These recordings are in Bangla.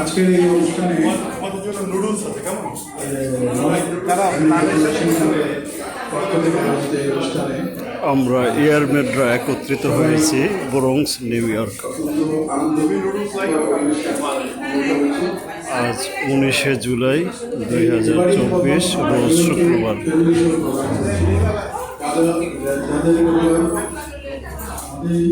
আজকের এই অনুষ্ঠানে আমরা এয়ারমেডরা একত্রিত হয়েছি ব্রোংস নিউ ইয়র্ক। আজ উনিশে জুলাই দুই হাজার চব্বিশ রোজ শুক্রবার। এই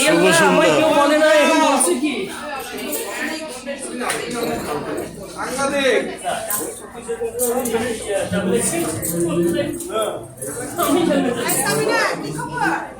শুভ সন্ধ্যা কেউ বলে না এখন বলছে কি খবর? হ্যাঁ, না?